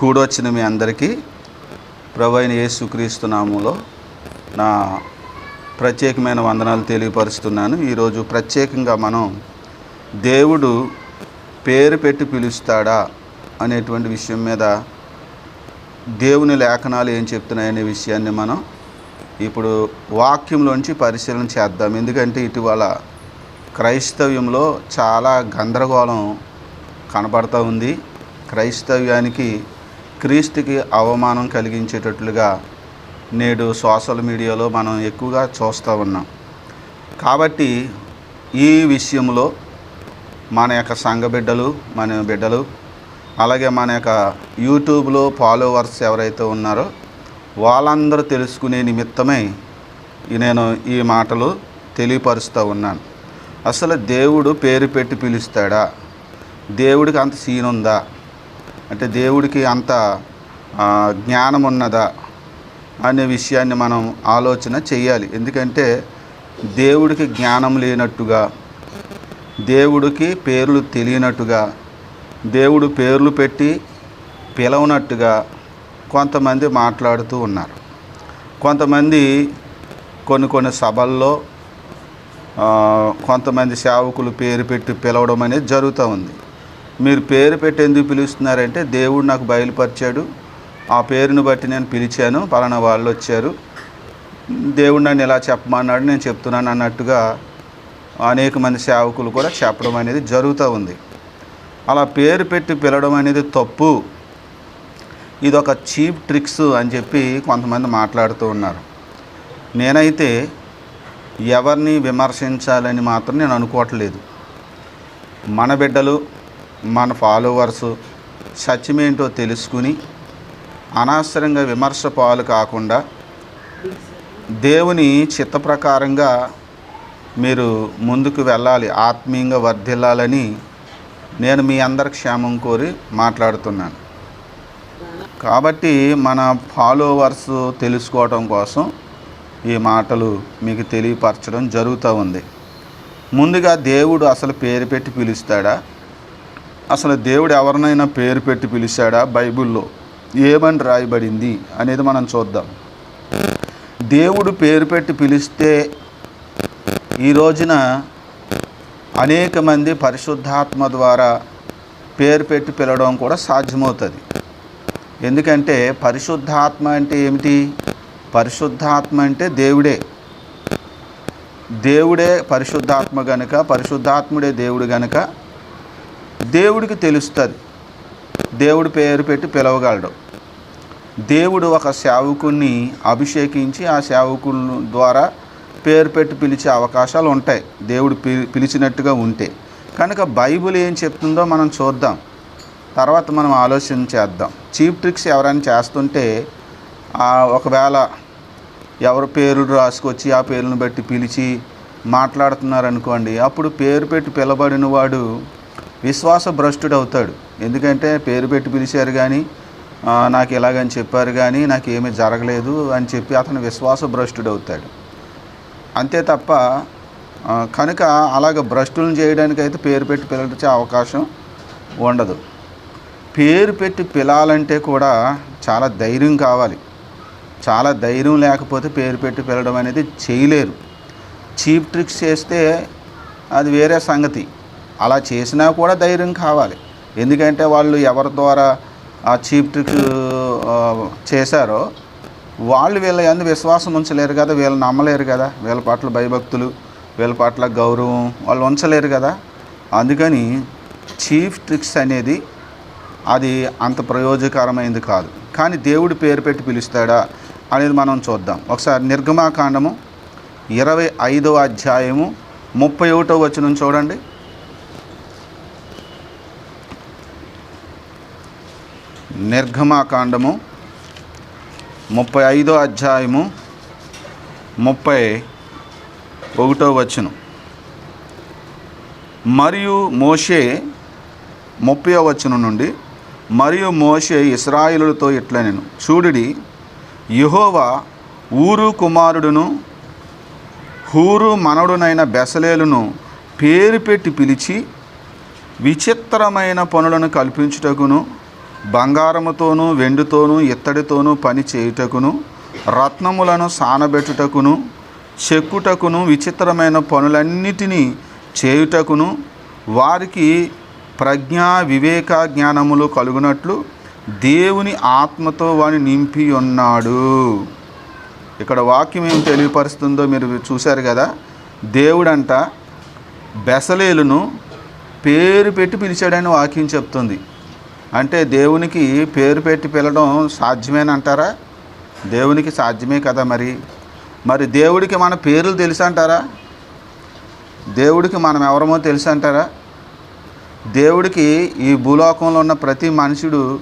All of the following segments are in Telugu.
కూడొచ్చిన మీ అందరికీ ప్రభు అయిన యేసుక్రీస్తు నామంలో నా ప్రత్యేకమైన వందనాలు తెలియపరుస్తున్నాను. ఈరోజు ప్రత్యేకంగా మనం దేవుడు పేరు పెట్టి పిలుస్తాడా అనేటువంటి విషయం మీద దేవుని లేఖనాలు ఏం చెప్తున్నాయనే విషయాన్ని మనం ఇప్పుడు వాక్యంలోంచి పరిశీలన చేద్దాం. ఎందుకంటే ఇటీవల క్రైస్తవ్యంలో చాలా గందరగోళం కనబడుతూ ఉంది. క్రైస్తవ్యానికి క్రీస్తుకి అవమానం కలిగించేటట్లుగా నేడు సోషల్ మీడియాలో మనం ఎక్కువగా చూస్తూ ఉన్నాం. కాబట్టి ఈ విషయంలో మన యొక్క సంఘ బిడ్డలు మన బిడ్డలు అలాగే మన యొక్క యూట్యూబ్లో ఫాలోవర్స్ ఎవరైతే ఉన్నారో వాళ్ళందరూ తెలుసుకునే నిమిత్తమై నేను ఈ మాటలు తెలియపరుస్తూ ఉన్నాను. అసలు దేవుడు పేరు పెట్టి పిలుస్తాడా? దేవుడికి అంత సీన్ ఉందా అంటే దేవుడికి అంత జ్ఞానం ఉన్నదా అనే విషయాన్ని మనం ఆలోచన చేయాలి ఎందుకంటే దేవుడికి జ్ఞానం లేనట్టుగా దేవుడికి పేర్లు తెలియనట్టుగా దేవుడు పేర్లు పెట్టి పిలవనట్టుగా కొంతమంది మాట్లాడుతూ ఉన్నారు. కొంతమంది కొన్ని కొన్ని సభల్లో కొంతమంది సేవకులు పేరు పెట్టి పిలవడం అనేది జరుగుతూ ఉంది. మీరు పేరు పెట్టి ఎందుకు పిలుస్తున్నారంటే దేవుడు నాకు బయలుపరిచాడు. ఆ పేరుని బట్టి నేను పిలిచాను. పలానా వాళ్ళు వచ్చారు. దేవుడు నన్ను ఇలా చెప్పమన్నాడు. నేను చెప్తున్నాను అన్నట్టుగా అనేక మంది సేవకులు కూడా చెప్పడం అనేది జరుగుతూ ఉంది. అలా పేరు పెట్టి పిలవడం అనేది తప్పు. ఇది ఒక చీప్ ట్రిక్స్ అని చెప్పి కొంతమంది మాట్లాడుతూ ఉన్నారు. నేనైతే ఎవరిని విమర్శించాలని మాత్రం నేను అనుకోవట్లేదు. మన బిడ్డలు మన ఫాలోవర్స్ సత్యమేంటో తెలుసుకుని అనవసరంగా విమర్శ పాలు కాకుండా దేవుని చిత్త ప్రకారంగా మీరు ముందుకు వెళ్ళాలి ఆత్మీయంగా వర్ధిల్లాలని నేను మీ అందరి క్షేమం కోరి మాట్లాడుతున్నాను. కాబట్టి మన ఫాలోవర్స్ తెలుసుకోవటం కోసం ఈ మాటలు మీకు తెలియపరచడం జరుగుతూ ఉంది. ముందుగా దేవుడు అసలు పేరు పెట్టి పిలుస్తాడా? అసలు దేవుడు ఎవరినైనా పేరు పెట్టి పిలిచాడా బైబిల్లో? ఏమని రాయబడింది అనేది మనం చూద్దాం. దేవుడు పేరు పెట్టి పిలిస్తే ఈ రోజున అనేక మంది పరిశుద్ధాత్మ ద్వారా పేరు పెట్టి పిలవడం కూడా సాధ్యమవుతుంది. ఎందుకంటే పరిశుద్ధాత్మ అంటే ఏమిటి? పరిశుద్ధాత్మ అంటే దేవుడే. దేవుడే పరిశుద్ధాత్మ గనుక పరిశుద్ధాత్ముడే దేవుడు గనుక దేవుడికి తెలుస్తుంది. దేవుడు పేరు పెట్టి పిలవగలడు. దేవుడు ఒక సేవకుని అభిషేకించి ఆ సేవకుని ద్వారా పేరు పెట్టి పిలిచే అవకాశాలు ఉంటాయి. దేవుడు పిలి పిలిచినట్టుగా ఉంటే. కనుక బైబిల్ ఏం చెప్తుందో మనం చూద్దాం. తర్వాత మనం ఆలోచన చేద్దాం. చీప్ ట్రిక్స్ ఎవరైనా చేస్తుంటే ఒకవేళ ఎవరు పేరు రాసుకొచ్చి ఆ పేరును బట్టి పిలిచి మాట్లాడుతున్నారనుకోండి అప్పుడు పేరు పెట్టి పిలబడిన వాడు విశ్వాస భ్రష్టుడు అవుతాడు ఎందుకంటే పేరు పెట్టి పిలిచారు కానీ నాకు ఇలాగని చెప్పారు కానీ నాకు ఏమీ జరగలేదు అని చెప్పి అతను విశ్వాస భ్రష్టుడు అవుతాడు అంతే తప్ప కనుక అలాగ భ్రష్టులను చేయడానికి అయితే పేరు పెట్టి పిలిచే అవకాశం ఉండదు. పేరు పెట్టి పిలాలంటే కూడా చాలా ధైర్యం కావాలి. చాలా ధైర్యం లేకపోతే పేరు పెట్టి పిలడం అనేది చేయలేరు. చీప్ ట్రిక్స్ చేస్తే అది వేరే సంగతి. అలా చేసినా కూడా ధైర్యం కావాలి. ఎందుకంటే వాళ్ళు ఎవరి ద్వారా ఆ చీప్ ట్రిక్ చేశారో వాళ్ళు వీళ్ళ ఎందు విశ్వాసం ఉంచలేరు కదా వీళ్ళు నమ్మలేరు కదా. వీళ్ళ పట్ల భయభక్తులు వీళ్ళ పట్ల గౌరవం వాళ్ళు ఉంచలేరు కదా. అందుకని చీఫ్ ట్రిక్స్ అనేది అది అంత ప్రయోజకరమైనది కాదు. కానీ దేవుడి పేరు పెట్టి పిలుస్తాడా అనేది మనం చూద్దాం. ఒకసారి నిర్గమాకాండము ఇరవై ఐదవ అధ్యాయము ముప్పై ఒకటో వచనం చూడండి. నిర్గమాకాండము ముప్పై ఐదో అధ్యాయము ముప్పై ఒకటో వచనం. మరియు మోషే ముప్పై వచనం నుండి మరియు మోషే ఇస్రాయిలులతో ఇట్లా నేను చూడుడి యుహోవా ఊరు కుమారుడును హూరు మనవుడునైన బెసలేలును పేరు పెట్టి పిలిచి విచిత్రమైన పనులను కల్పించుటకును బంగారముతోనూ వెండితోనూ ఇత్తడితోనూ పని చేయుటకును రత్నములను సానబెట్టుటకును చెక్కుటకును విచిత్రమైన పనులన్నిటినీ చేయుటకును వారికి ప్రజ్ఞా వివేక జ్ఞానములు కలుగునట్లు దేవుని ఆత్మతో వాని నింపి ఉన్నాడు. ఇక్కడ వాక్యం ఏం తెలియపరుస్తుందో మీరు చూశారు కదా? దేవుడంట బెసలేలును పేరు పెట్టి పిలిచాడని వాక్యం చెప్తుంది. అంటే దేవునికి పేరు పెట్టి పిలడం సాధ్యమేనంటారా? దేవునికి సాధ్యమే కదా మరి? మరి దేవుడికి మన పేర్లు తెలుసు అంటారా దేవుడికి మనం ఎవరమో తెలుసు అంటారా దేవుడికి ఈ భూలోకంలో ఉన్న ప్రతి మనుషుడు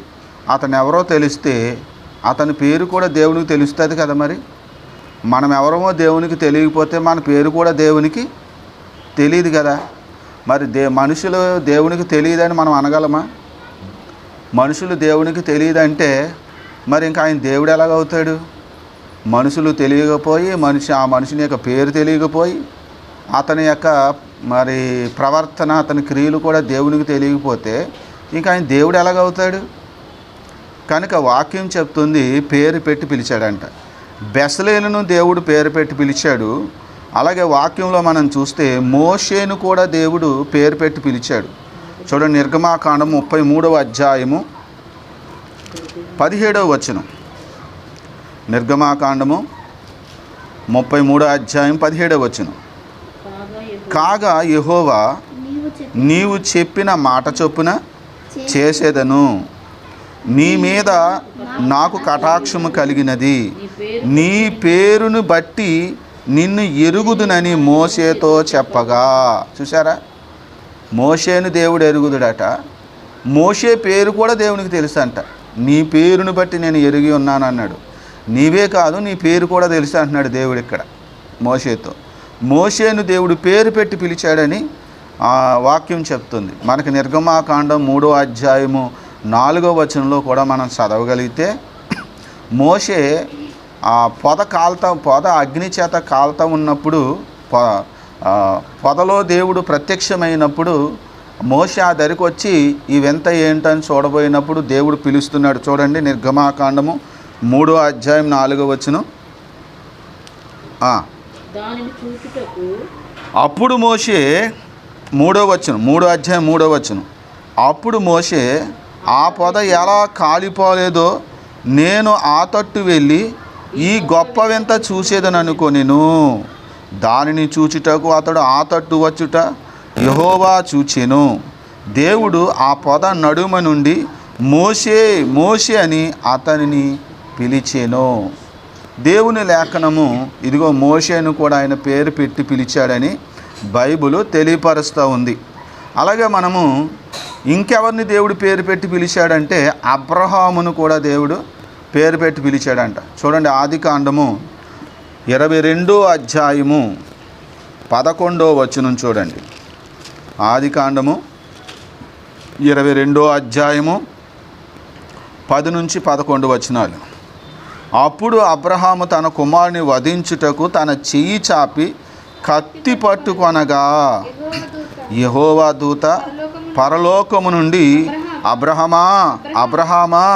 అతను ఎవరో తెలిస్తే అతని పేరు కూడా దేవునికి తెలుస్తుంది కదా మరి? మనం ఎవరమో దేవునికి తెలియకపోతే మన పేరు కూడా దేవునికి తెలియదు కదా? మరి దే మనుషులు దేవునికి తెలియదని మనం అనగలమా? మనుషులు దేవునికి తెలియదంటే మరి ఇంకా ఆయన దేవుడు ఎలాగవుతాడు? మనుషులు తెలియకపోయి మనిషి ఆ మనిషిని యొక్క పేరు తెలియకపోయి అతని యొక్క మరి ప్రవర్తన అతని క్రియలు కూడా దేవునికి తెలియకపోతే ఇంకా ఆయన దేవుడు ఎలాగవుతాడు? కనుక వాక్యం చెప్తుంది పేరు పెట్టి పిలిచాడంట. బెసలేనును దేవుడు పేరు పెట్టి పిలిచాడు. అలాగే వాక్యంలో మనం చూస్తే మోషేను కూడా దేవుడు పేరు పెట్టి పిలిచాడు. చూడండి నిర్గమాకాండం ముప్పై మూడవ అధ్యాయము పదిహేడవ వచనం. నిర్గమాకాండము ముప్పై మూడో అధ్యాయం పదిహేడవ వచనం. కాగా యహోవా నీవు చెప్పిన మాట చొప్పున చేసేదను. నీ మీద నాకు కటాక్షము కలిగినది. నీ నీ పేరును బట్టి నిన్ను ఎరుగుదునని మోసేతో చెప్పగా. చూసారా మోషేను దేవుడు ఎరుగుదుడట. మోషే పేరు కూడా దేవునికి తెలుసు అంట నీ పేరును బట్టి నేను ఎరిగి ఉన్నాను అన్నాడు నీవే కాదు నీ పేరు కూడా తెలుసు అంటున్నాడు దేవుడు ఇక్కడ మోషేతో. మోషేను దేవుడు పేరు పెట్టి పిలిచాడని ఆ వాక్యం చెప్తుంది. మనకి నిర్గమాకాండం మూడో అధ్యాయము నాలుగో వచనంలో కూడా మనం చదవగలిగితే మోషే ఆ పొద కాల్తా పొద అగ్ని చేత కాల్తా ఉన్నప్పుడు పొ పొదలో దేవుడు ప్రత్యక్షమైనప్పుడు మోషే ఆ దరికి వచ్చి ఈ వింత ఏంటని చూడబోయినప్పుడు దేవుడు పిలుస్తున్నాడు. చూడండి నిర్గమాకాండము మూడో అధ్యాయం నాలుగో చూచుటకు అప్పుడు మోషే మూడో వచనం మూడో అధ్యాయం మూడో వచనం. అప్పుడు మోషే ఆ పొద ఎలా కాలిపోలేదో నేను ఆ తట్టు వెళ్ళి ఈ గొప్ప వింత చూసేదని అనుకొనిను దానిని చూచుటకు అతడు ఆతట్టు వచ్చుట యహోవా చూచెను. దేవుడు ఆ పొద నడుమ నుండి మోషే మోషే అని అతనిని పిలిచెను. దేవుని లేఖనము ఇదిగో మోషేను కూడా ఆయన పేరు పెట్టి పిలిచాడని బైబుల్ తెలియపరుస్తూ ఉంది. అలాగే మనము ఇంకెవరిని దేవుడు పేరు పెట్టి పిలిచాడంటే అబ్రహామును కూడా దేవుడు పేరు పెట్టి పిలిచాడంట. చూడండి ఆది కాండము ఇరవై రెండో అధ్యాయము పదకొండో వచనం చూడండి. ఆది కాండము ఇరవై రెండో అధ్యాయము పది నుంచి పదకొండు వచనాలు. అప్పుడు అబ్రహాము తన కుమారుని వధించుటకు తన చెయ్యి చాపి కత్తి పట్టుకొనగా యహోవా దూత పరలోకము నుండి అబ్రహమా అబ్రహామా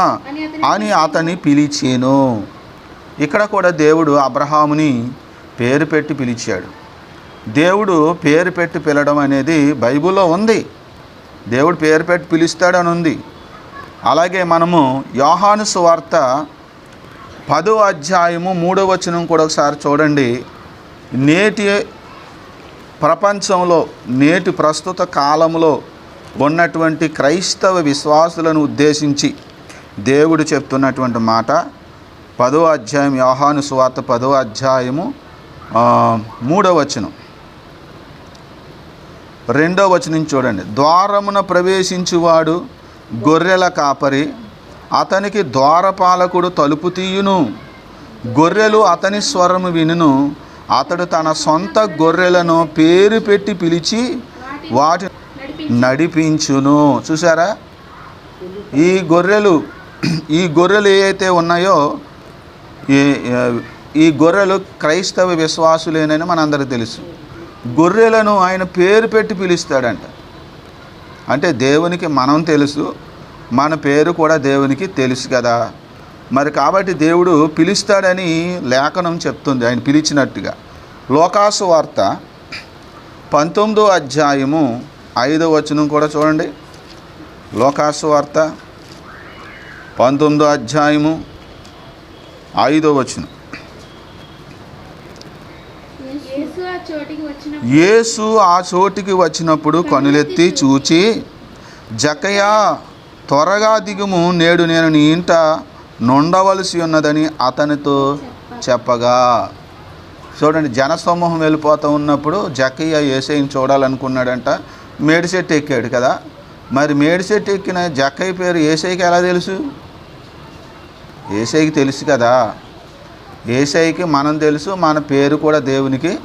అని అతని పిలిచేను. ఇక్కడ కూడా దేవుడు అబ్రహాముని పేరు పెట్టి పిలిచాడు. దేవుడు పేరు పెట్టి పిలవడం అనేది బైబిల్లో ఉంది. దేవుడు పేరు పెట్టి పిలుస్తాడని ఉంది. అలాగే మనము యోహాను సువార్త పదో అధ్యాయము మూడో వచనం కూడా ఒకసారి చూడండి. నేటి ప్రపంచంలో నేటి ప్రస్తుత కాలంలో ఉన్నటువంటి క్రైస్తవ విశ్వాసులను ఉద్దేశించి దేవుడు చెప్తున్నటువంటి మాట పదో అధ్యాయం యోహాను సువార్త పదో అధ్యాయము మూడవ వచనం. రెండో వచనం చూడండి. ద్వారమున ప్రవేశించువాడు గొర్రెల కాపరి అతనికి ద్వారపాలకుడు తలుపు తీయును. గొర్రెలు అతని స్వరము వినును. అతడు తన సొంత గొర్రెలను పేరు పెట్టి పిలిచి వాటి నడిపించును. చూసారా ఈ గొర్రెలు ఈ గొర్రెలు ఏ అయితే ఉన్నాయో ఈ ఈ గొర్రెలు క్రైస్తవ విశ్వాసులేనని మనందరికీ తెలుసు. గొర్రెలను ఆయన పేరు పెట్టి పిలుస్తాడంట. అంటే దేవునికి మనం తెలుసు మన పేరు కూడా దేవునికి తెలుసు కదా. మరి కాబట్టి దేవుడు పిలుస్తాడని లేఖనం చెప్తుంది ఆయన పిలిచినట్టుగా. లోకాసు వార్త పంతొమ్మిదో అధ్యాయము ఐదో వచనం కూడా చూడండి. లోకాసు వార్త పంతొమ్మిదో అధ్యాయము ఐదో వచనం. యేసు ఆ చోటికి వచ్చిన యేసు ఆ చోటికి వచ్చినప్పుడు కనులెత్తి చూచి జకయ్య త్వరగా దిగుము నేడు నేను నీ ఇంట నుండవలసి ఉన్నదని అతనితో చెప్పగా. చూడండి జనసమూహం వెళ్ళిపోతూ ఉన్నప్పుడు జకయ్య ఏసైని చూడాలనుకున్నాడంట. మేడి చెట్టు ఎక్కాడు కదా. మరి మేడి చెట్టు ఎక్కిన జక్కయ్య పేరు ఏసైకి ఎలా తెలుసు? ఏసైకి తెలుసు కదా. ఏసైకి మనం తెలుసు మన పేరు కూడా దేవునికి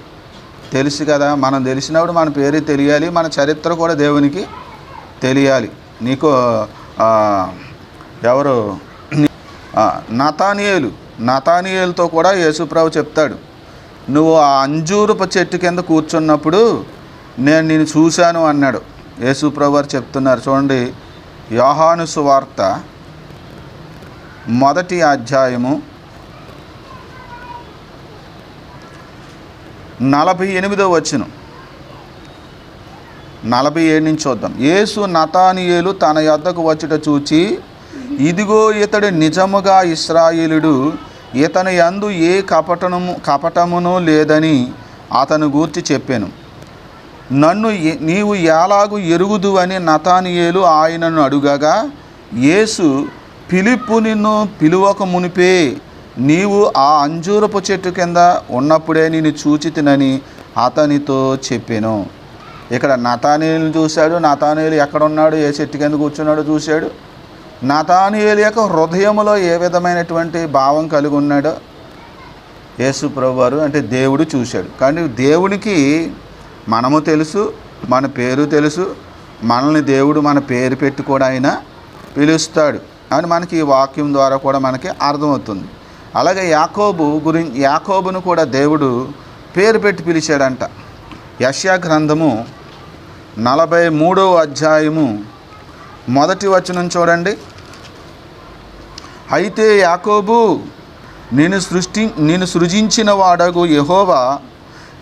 తెలుసు కదా. మనం తెలిసినప్పుడు మన పేరు తెలియాలి మన చరిత్ర కూడా దేవునికి తెలియాలి. నీకు ఎవరు? నతానియేలు. నతానియేలుతో కూడా యేసుప్రభు చెప్తాడు. నువ్వు ఆ అంజూరుపు చెట్టు కింద కూర్చున్నప్పుడు నేను నేను చూశాను అన్నాడు. యేసుప్రభు వారు చెప్తున్నారు. చూడండి యోహాను సువార్త మొదటి అధ్యాయము నలభై ఎనిమిదో వచ్చిన. నలభై ఏడు నుంచి చూద్దాం. యేసు నతానియేలు తన యొద్దకు వచ్చుట చూచి ఇదిగో ఇతడు నిజముగా ఇస్రాయేలుడు ఇతని యందు ఏ కపటము కపటమును లేదని అతను గూర్చి చెప్పాను. నన్ను నీవు ఎలాగూ ఎరుగుదు అని నతానియేలు ఆయనను అడుగగా యేసు పిలుపు నిన్ను పిలువక మునిపే. నీవు ఆ అంజూరపు చెట్టు కింద ఉన్నప్పుడే నేను చూచి తినని అతనితో చెప్పాను. ఇక్కడ నతానియేలు చూశాడు. నతానీయులు ఎక్కడున్నాడు? ఏ చెట్టు కింద కూర్చున్నాడో చూశాడు. నతానీయుల యొక్క హృదయంలో ఏ విధమైనటువంటి భావం కలిగి ఉన్నాడో యేసు ప్రభువారు అంటే దేవుడు చూశాడు. కానీ దేవునికి మనము తెలుసు మన పేరు తెలుసు. మనల్ని దేవుడు మన పేరు పెట్టి కూడా ఆయన పిలుస్తాడు. అని మనకి ఈ వాక్యం ద్వారా కూడా మనకి అర్థమవుతుంది. అలాగే యాకోబు గురించి యాకోబును కూడా దేవుడు పేరు పెట్టి పిలిచాడంట. యశ్యా గ్రంథము నలభై మూడవ అధ్యాయము మొదటి వచనం చూడండి. అయితే యాకోబు నేను సృష్టి నేను సృజించిన వాడగు యహోవా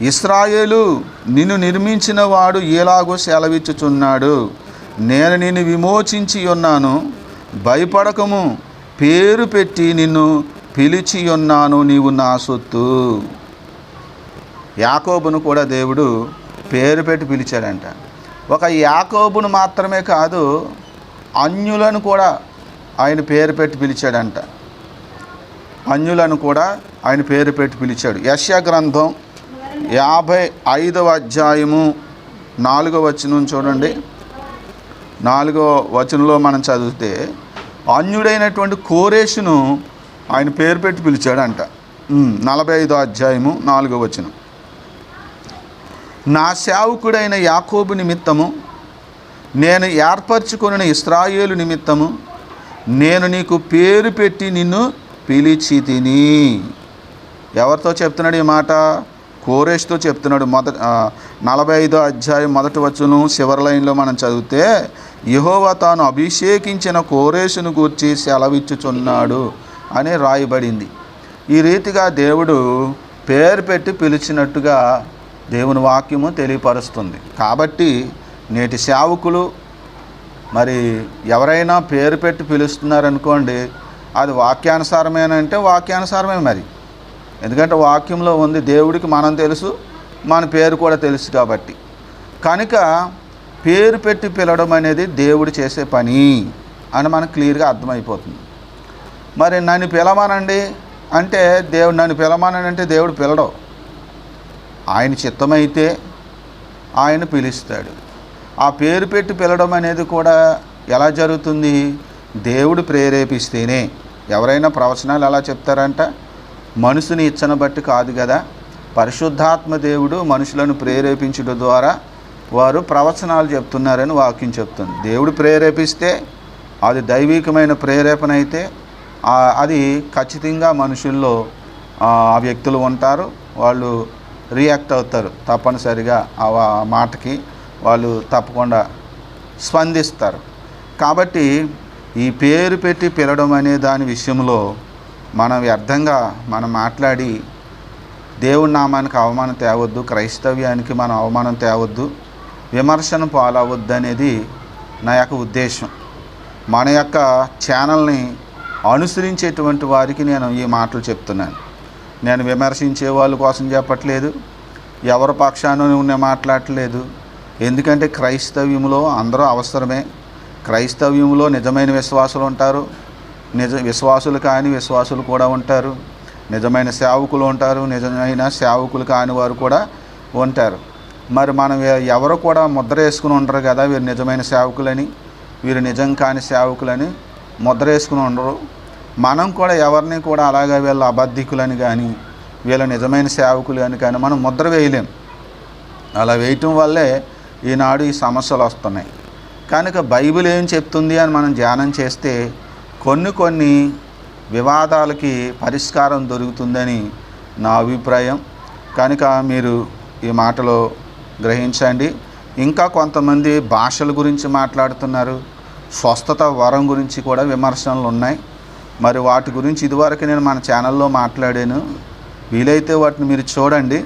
ఇస్రాయేలు నిన్ను నిర్మించిన వాడు ఎలాగో సెలవిచ్చుచున్నాడు. నేను నిన్ను విమోచించి ఉన్నాను. భయపడకము. పేరు పెట్టి నిన్ను పిలిచి ఉన్నాను నీవు నా సొత్తు. యాకోబును కూడా దేవుడు పేరు పెట్టి పిలిచాడంట. ఒక యాకోబును మాత్రమే కాదు అన్యులను కూడా ఆయన పేరు పెట్టి పిలిచాడంట. అన్యులను కూడా ఆయన పేరు పెట్టి పిలిచాడు. యశ్యా గ్రంథం యాభై ఐదవ అధ్యాయము నాలుగవ వచనం చూడండి. నాలుగో వచనంలో మనం చదివితే అన్యుడైనటువంటి కోరేషును ఆయన పేరు పెట్టి పిలిచాడంట. నలభై ఐదో అధ్యాయము నాలుగో వచనం. నా సేవకుడైన యాకోబు నిమిత్తము నేను ఏర్పరచుకొనిన ఇస్రాయేలు నిమిత్తము నేను నీకు పేరు పెట్టి నిన్ను పిలిచి తిని ఎవరితో చెప్తున్నాడు ఈ మాట? కోరేష్తో చెప్తున్నాడు మొదట నలభై ఐదో అధ్యాయం మొదటి వచ్చును చివరి లైన్లో మనం చదివితే యహోవా తాను అభిషేకించిన కోరేషును గూర్చి సెలవిచ్చుచున్నాడు అని రాయబడింది. ఈ రీతిగా దేవుడు పేరు పెట్టి పిలిచినట్టుగా దేవుని వాక్యము తెలియపరుస్తుంది. కాబట్టి నేటి సేవకులు మరి ఎవరైనా పేరు పెట్టి పిలుస్తున్నారనుకోండి అది వాక్యానుసారమేనంటే వాక్యానుసారమే మరి. ఎందుకంటే వాక్యంలో ఉంది దేవుడికి మనం తెలుసు మన పేరు కూడా తెలుసు కాబట్టి. కనుక పేరు పెట్టి పిలవడం అనేది దేవుడు చేసే పని అని మనకు క్లియర్గా అర్థమైపోతుంది. మరి నన్ను పిలవనండి అంటే దేవుడు నన్ను పిలవనని అంటే దేవుడు పిలడం ఆయన చిత్తమైతే ఆయన పిలుస్తాడు. ఆ పేరు పెట్టి పిలవడం అనేది కూడా ఎలా జరుగుతుంది? దేవుడు ప్రేరేపిస్తేనే. ఎవరైనా ప్రవచనాలు ఎలా చెప్తారంట? మనుషుని ఇచ్చన బట్టి కాదు కదా. పరిశుద్ధాత్మ దేవుడు మనుషులను ప్రేరేపించడం ద్వారా వారు ప్రవచనాలు చెప్తున్నారని వాక్యం చెప్తుంది. దేవుడు ప్రేరేపిస్తే అది దైవికమైన ప్రేరేపణ అయితే అది ఖచ్చితంగా మనుషుల్లో ఆ వ్యక్తులు ఉంటారు. వాళ్ళు రియాక్ట్ అవుతారు తప్పనిసరిగా ఆ మాటకి. వాళ్ళు తప్పకుండా స్పందిస్తారు. కాబట్టి ఈ పేరు పెట్టి పిలవడం అనే దాని విషయంలో మనం వ్యర్థంగా మనం మాట్లాడి దేవుడి నామానికి అవమానం తేవద్దు క్రైస్తవ్యానికి మనం అవమానం తేవద్దు. విమర్శన పాలవద్దనేది నా యొక్క ఉద్దేశం. మన యొక్క ఛానల్ని అనుసరించేటువంటి వారికి నేను ఈ మాటలు చెప్తున్నాను. నేను విమర్శించే వాళ్ళ కోసం చెప్పట్లేదు ఎవరి పక్షాన నేను మాట్లాడట్లేదు. ఎందుకంటే క్రైస్తవ్యంలో అందరూ అవసరమే. క్రైస్తవ్యంలో నిజమైన విశ్వాసులు ఉంటారు నిజ విశ్వాసులు కాని విశ్వాసులు కూడా ఉంటారు. నిజమైన సేవకులు ఉంటారు నిజమైన సేవకులు కాని వారు కూడా ఉంటారు. మరి మనం ఎవరు కూడా ముద్ర వేసుకుని ఉండరు కదా వీరు నిజమైన సేవకులని వీరు నిజం కాని సేవకులని ముద్ర వేసుకుని ఉండరు. మనం కూడా ఎవరిని కూడా అలాగే వీళ్ళ అబద్ధికులని కానీ వీళ్ళ నిజమైన సేవకులు అని కానీ మనం ముద్ర వేయలేం. అలా వేయటం వల్లే ఈనాడు ఈ సమస్యలు వస్తున్నాయి. కనుక బైబిల్ ఏం చెప్తుంది అని మనం ధ్యానం చేస్తే కొన్ని కొన్ని వివాదాలకి పరిష్కారం దొరుకుతుందని నా అభిప్రాయం. కనుక మీరు ఈ మాటలో గ్రహించండి. ఇంకా కొంతమంది భాషల గురించి మాట్లాడుతున్నారు. స్వస్థత వరం గురించి కూడా విమర్శనలు ఉన్నాయి. మరి వాటి గురించి ఇదివరకు నేను మన ఛానల్లో మాట్లాడాను. వీలైతే వాటిని మీరు చూడండి.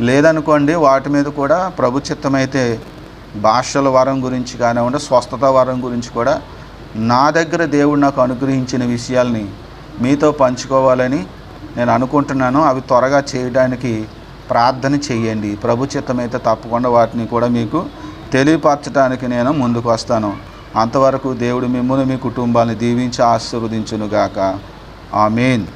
లేదనుకోండి వాటి మీద కూడా ప్రభు చిత్తమైతే భాషల వరం గురించి కానివ్వండి స్వస్థత వరం గురించి కూడా నా దగ్గర దేవుడు నాకు అనుగ్రహించిన విషయాల్ని మీతో పంచుకోవాలని నేను అనుకుంటున్నాను. అవి త్వరగా చేయడానికి ప్రార్థన చేయండి. ప్రభు చిత్తమైతే తప్పకుండా వాటిని కూడా మీకు తెలియపరచడానికి నేను ముందుకు వస్తాను. అంతవరకు దేవుడు మిమ్మల్ని మీ కుటుంబాన్ని దీవించి ఆశీర్వదించునుగాక. ఆమెన్.